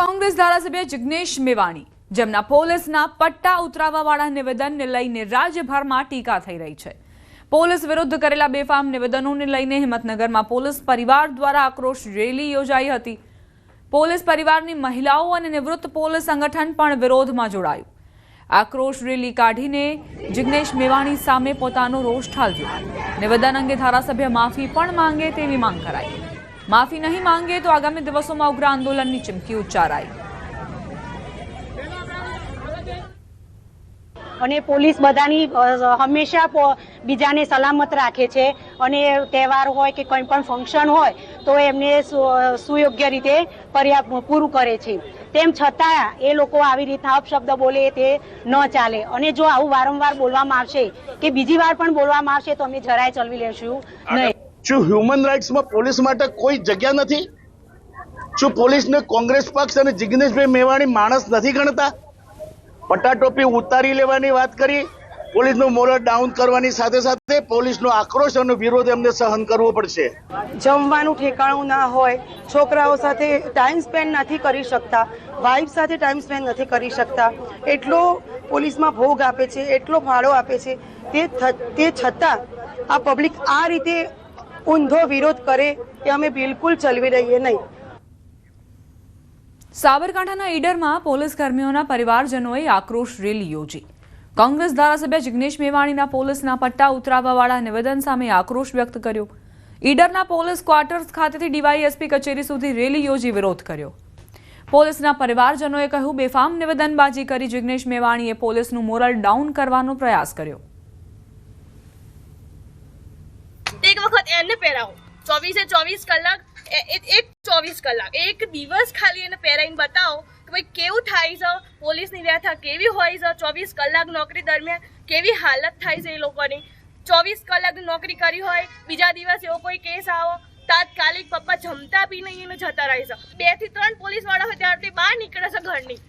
કોંગ્રેસ ધારાસભ્ય જિગ્નેશ મેવાણી, જેમના પોલીસના પટ્ટા ઉતરાવવાવાળા નિવેદનને લઈને રાજ્યભરમાં ટીકા થઈ રહી છે. પોલીસ વિરુદ્ધ કરેલા બેફામ નિવેદનોને લઈને હિંમતનગરમાં પોલીસ પરિવાર દ્વારા આક્રોશ રેલી યોજાઈ હતી. પોલીસ પરિવારની મહિલાઓ અને નિવૃત્ત પોલીસ સંગઠન પણ વિરોધમાં જોડાયું. આક્રોશ રેલી કાઢીને જિગ્નેશ મેવાણી સામે પોતાનો રોષ ઠાલવ્યો. નિવેદન અંગે ધારાસભ્ય માફી પણ માંગે તેવી માંગ કરાઈ. માફી નહીં માંગે તો આગામી દિવસોમાં ઉગ્ર આંદોલનની ચીમકી ઉચ્ચારાઈ. અને પોલીસ બધાની હંમેશા બીજાને સલામત રાખે છે. અને તહેવાર હોય કે કંઈ પણ ફંક્શન હોય, તો એમને સુયોગ્ય રીતે પર્યાપ્ત પૂરું કરે છે. તેમ છતાં એ લોકો આવી રીતના અપશબ્દ બોલે તે ન ચાલે. અને જો આવું વારંવાર બોલવામાં આવશે કે બીજી વાર પણ બોલવામાં આવશે તો અમે જરાય ચલવી લેશું નહીં. શું હ્યુમન રાઇટ્સમાં પોલીસ માટે કોઈ જગ્યા નથી? શું પોલીસને કોંગ્રેસ પક્ષ અને જિગ્નેશભાઈ મેવાણી માણસ નથી ગણતા? પટાટોપી ઉતારી લેવાની વાત કરી, પોલીસનું મોરલ ડાઉન કરવાની સાથે સાથે પોલીસનો આક્રોશ અને વિરોધ એમને સહન કરવો પડશે. જમવાનું ઠેકાણું ના હોય, છોકરાઓ સાથે ટાઈમ સ્પેન્ડ નથી કરી શકતા વાઇફ સાથે ટાઈમ સ્પેન્ડ નથી કરી શકતા. એટલો પોલીસમાં ભોગ આપે છે, એટલો ફાળો આપે છે. તે તે છતાં આ પબ્લિક આ રીતે ઊંધો વિરોધ કરે એ અમે બિલકુલ ચલવી રહીએ નહીં. સાબરકાંઠાના ઈડરમાં પોલીસ કર્મીઓના પરિવારજનોએ આક્રોશ રેલી યોજી. કોંગ્રેસ ધારાસભ્ય જિગ્નેશ મેવાણીના પોલીસના પટ્ટા ઉતરાવવાવાળા નિવેદન સામે આક્રોશ વ્યક્ત કર્યો. ઈડરના પોલીસ ક્વાર્ટર્સ ખાતેથી ડીવાયએસપી કચેરી સુધી રેલી યોજી વિરોધ કર્યો. પોલીસના પરિવારજનોએ કહ્યું બેફામ નિવેદનબાજી કરી જિગ્નેશ મેવાણીએ પોલીસનું મોરલ ડાઉન કરવાનો પ્રયાસ કર્યો. એક વખત એને પહેરાવો. ચોવીસે ચોવીસ કલાક એક ચોવીસ કલાક. એક દિવસ ખાલી એને પહેરાવીને બતાવો કે ભાઈ કેવું થાય છે પોલીસની વ્યથા કેવી હોય છે, ચોવીસ કલાક નોકરી દરમિયાન કેવી હાલત થાય છે એ લોકોની. ચોવીસ કલાક નોકરી કરી હોય, બીજા દિવસ એવો કોઈ કેસ આવો, તાત્કાલિક પપ્પા જમતા બી નહીં એને જતા રહે છે. બેથી ત્રણ પોલીસવાળા હોય ત્યારથી બહાર નીકળે છે ઘરની.